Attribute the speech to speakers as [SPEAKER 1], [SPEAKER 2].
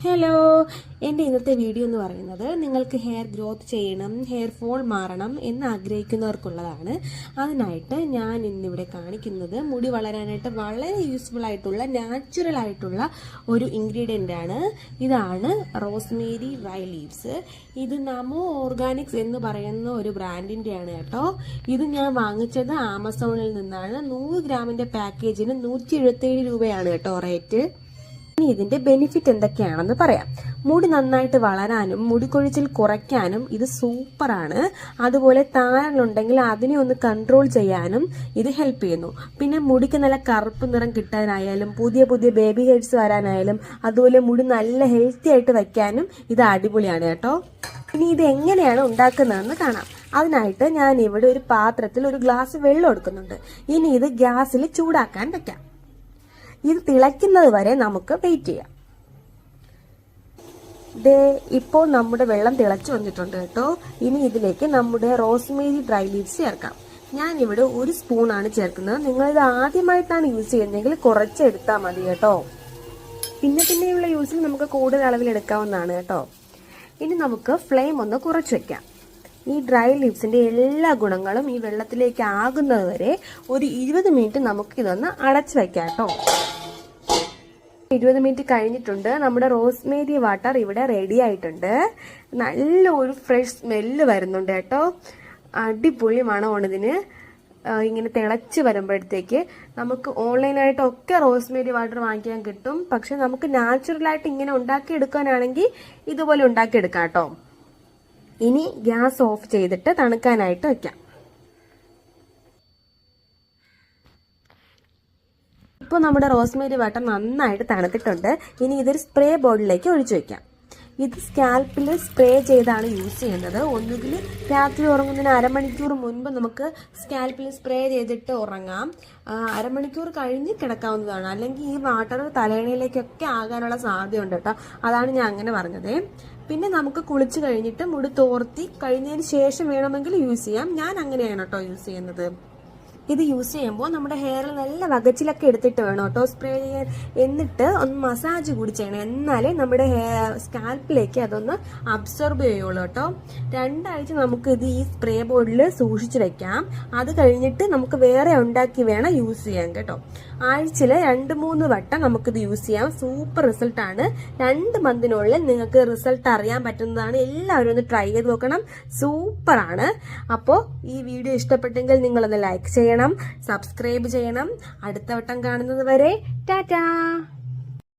[SPEAKER 1] Hello എന്റെ ഇന്നത്തെ video എന്ന് പറയുന്നത് നിങ്ങൾക്ക് ഹെയർ ഗ്രോത്ത് ചെയ്യണം ഹെയർ ഫോൾ മാറണം എന്ന് ആഗ്രഹിക്കുന്നവർക്കുള്ളതാണ്. അതിനായിട്ട് ഞാൻ ഇന്നിവിടെ കാണിക്കുന്നത് മുടി വളരാനായിട്ട് വളരെ യൂസ്ഫുൾ ആയിട്ടുള്ള നാച്ചുറൽ ആയിട്ടുള്ള ഒരു ഇൻഗ്രീഡിയന്റ് ആണ്. ഇതാണ് റോസ്മേരി ഡ്രൈ ലീവ്സ് ഇത് നമോ ഓർഗാനിക്സ് എന്ന് പറയുന്ന ഒരു ബ്രാൻഡിന്റെയാണ് കേട്ടോ. ഇത് ഞാൻ വാങ്ങിച്ചത് ആമസോണിൽ നിന്നാണ്. നൂറ് ഗ്രാമിന്റെ പാക്കേജിന് നൂറ്റി രൂപയാണ് കേട്ടോ റേറ്റ് ഇനി ഇതിന്റെ ബെനിഫിറ്റ് എന്തൊക്കെയാണെന്ന് പറയാം. മുടി നന്നായിട്ട് വളരാനും മുടികൊഴിച്ചിൽ കുറയ്ക്കാനും ഇത് സൂപ്പറാണ് അതുപോലെ താരനുണ്ടെങ്കിൽ അതിനെ ഒന്ന് കൺട്രോൾ ചെയ്യാനും ഇത് ഹെൽപ്പ് ചെയ്യുന്നു. പിന്നെ മുടിക്ക് നല്ല കറുപ്പ് നിറം കിട്ടാനായാലും പുതിയ പുതിയ ബേബി ഹെഡ്സ് വരാനായാലും അതുപോലെ മുടി നല്ല ഹെൽത്തി ആയിട്ട് വയ്ക്കാനും ഇത് അടിപൊളിയാണ് കേട്ടോ. ഇനി ഇത് എങ്ങനെയാണ് ഉണ്ടാക്കുന്നതെന്ന് കാണാം. അതിനായിട്ട് ഞാൻ ഇവിടെ ഒരു പാത്രത്തിൽ ഒരു ഗ്ലാസ് വെള്ളം എടുക്കുന്നുണ്ട്. ഇനി ഇത് ഗ്യാസിൽ ചൂടാക്കാൻ വെക്കാം. ഇത് തിളയ്ക്കുന്നത് വരെ നമുക്ക് വെയിറ്റ് ചെയ്യാം. ദേ ഇപ്പോൾ നമ്മുടെ വെള്ളം തിളച്ചു വന്നിട്ടുണ്ട് കേട്ടോ. ഇനി ഇതിലേക്ക് നമ്മുടെ റോസ്മേരി ഡ്രൈ ലീവ്സ് ചേർക്കാം. ഞാൻ ഇവിടെ ഒരു സ്പൂൺ ആണ് ചേർക്കുന്നത്. നിങ്ങൾ ഇത് ആദ്യമായിട്ടാണ് യൂസ് ചെയ്യുന്നതെങ്കിൽ കുറച്ച് എടുത്താൽ മതി കേട്ടോ. പിന്നെ പിന്നെയുള്ള യൂസിൽ നമുക്ക് കൂടുതൽ അളവിൽ എടുക്കാവുന്നതാണ് കേട്ടോ. ഇനി നമുക്ക് ഫ്ലെയിം ഒന്ന് കുറച്ച് വെക്കാം. ഈ ഡ്രൈ ലീവ്സിന്റെ എല്ലാ ഗുണങ്ങളും ഈ വെള്ളത്തിലേക്ക് ആകുന്നത് വരെ ഒരു ഇരുപത് മിനിറ്റ് നമുക്ക് ഇതൊന്ന് അടച്ചു വെക്കാം കേട്ടോ ഇരുപത് മിനിറ്റ് കഴിഞ്ഞിട്ടുണ്ട്. നമ്മുടെ റോസ്മേരി വാട്ടർ ഇവിടെ റെഡി ആയിട്ടുണ്ട്. നല്ല ഒരു ഫ്രഷ് സ്മെല്ല് വരുന്നുണ്ട് കേട്ടോ. അടിപൊളി മണമാണിതിന് ഇങ്ങനെ തിളച്ച് വരുമ്പോഴത്തേക്ക് നമുക്ക് ഓൺലൈനായിട്ടൊക്കെ റോസ്മേരി വാട്ടർ വാങ്ങിക്കാൻ കിട്ടും. പക്ഷെ നമുക്ക് നാച്ചുറലായിട്ട് ഇങ്ങനെ ഉണ്ടാക്കി എടുക്കാനാണെങ്കിൽ ഇതുപോലെ ഉണ്ടാക്കിയെടുക്കാം കേട്ടോ ഇനി ഗ്യാസ് ഓഫ് ചെയ്തിട്ട് തണുക്കാനായിട്ട് വെക്കാം. ഇപ്പോൾ നമ്മുടെ റോസ്മേരി വാട്ടർ നന്നായിട്ട് തണുത്തിട്ടുണ്ട്. ഇനി ഇതൊരു സ്പ്രേ ബോർഡിലേക്ക് ഒഴിച്ചു വെക്കാം. ഇത് സ്കാൽപ്പിൽ സ്പ്രേ ചെയ്താണ് യൂസ് ചെയ്യുന്നത്. ഒന്നുകിൽ രാത്രി ഉറങ്ങുന്നതിന് അരമണിക്കൂർ മുൻപ് നമുക്ക് സ്കാൽപ്പിൽ സ്പ്രേ ചെയ്തിട്ട് ഉറങ്ങാം. അരമണിക്കൂർ കഴിഞ്ഞ് കിടക്കാവുന്നതാണ്. അല്ലെങ്കിൽ ഈ വാട്ടർ തലയണയിലേക്കൊക്കെ ആകാനുള്ള സാധ്യതയുണ്ട് കേട്ടോ. അതാണ് ഞാൻ അങ്ങനെ പറഞ്ഞത്. പിന്നെ നമുക്ക് കുളിച്ച് കഴിഞ്ഞിട്ട് മുടി തോർത്തി കഴിഞ്ഞതിന് ശേഷം വേണമെങ്കിൽ യൂസ് ചെയ്യാം. ഞാൻ അങ്ങനെയാണ് കേട്ടോ യൂസ് ചെയ്യുന്നത്. ഇത് യൂസ് ചെയ്യുമ്പോൾ നമ്മുടെ ഹെയറിൽ നല്ല വകച്ചിലൊക്കെ എടുത്തിട്ട് വേണം. കേട്ടോ സ്പ്രേ ചെയ്യാൻ. എന്നിട്ട് ഒന്ന് മസാജ് കൂടി ചെയ്യണം. എന്നാലേ നമ്മുടെ ഹെയർ സ്കാൽപ്പിലേക്ക് അതൊന്ന് അബ്സോർബ് ചെയ്യുള്ളൂ കേട്ടോ. രണ്ടാഴ്ച നമുക്ക് ഇത് ഈ സ്പ്രേ ബോർഡിൽ സൂക്ഷിച്ച് വെക്കാം. അത് കഴിഞ്ഞിട്ട് നമുക്ക് വേറെ ഉണ്ടാക്കി വേണം യൂസ് ചെയ്യാൻ കേട്ടോ. ആഴ്ചയിൽ രണ്ട് മൂന്ന് വട്ടം നമുക്കിത് യൂസ് ചെയ്യാം. സൂപ്പർ റിസൾട്ടാണ് രണ്ട് മന്തിനുള്ളിൽ നിങ്ങൾക്ക് റിസൾട്ട് അറിയാൻ പറ്റുന്നതാണ്. എല്ലാവരും ഒന്ന് ട്രൈ ചെയ്ത് നോക്കണം. സൂപ്പറാണ് അപ്പോൾ ഈ വീഡിയോ ഇഷ്ടപ്പെട്ടെങ്കിൽ നിങ്ങളൊന്ന് ലൈക്ക് ചെയ്യണം. സബ്സ്ക്രൈബ് ചെയ്യണം. അടുത്ത വട്ടം കാണുന്നത് വരെ ടാറ്റാ.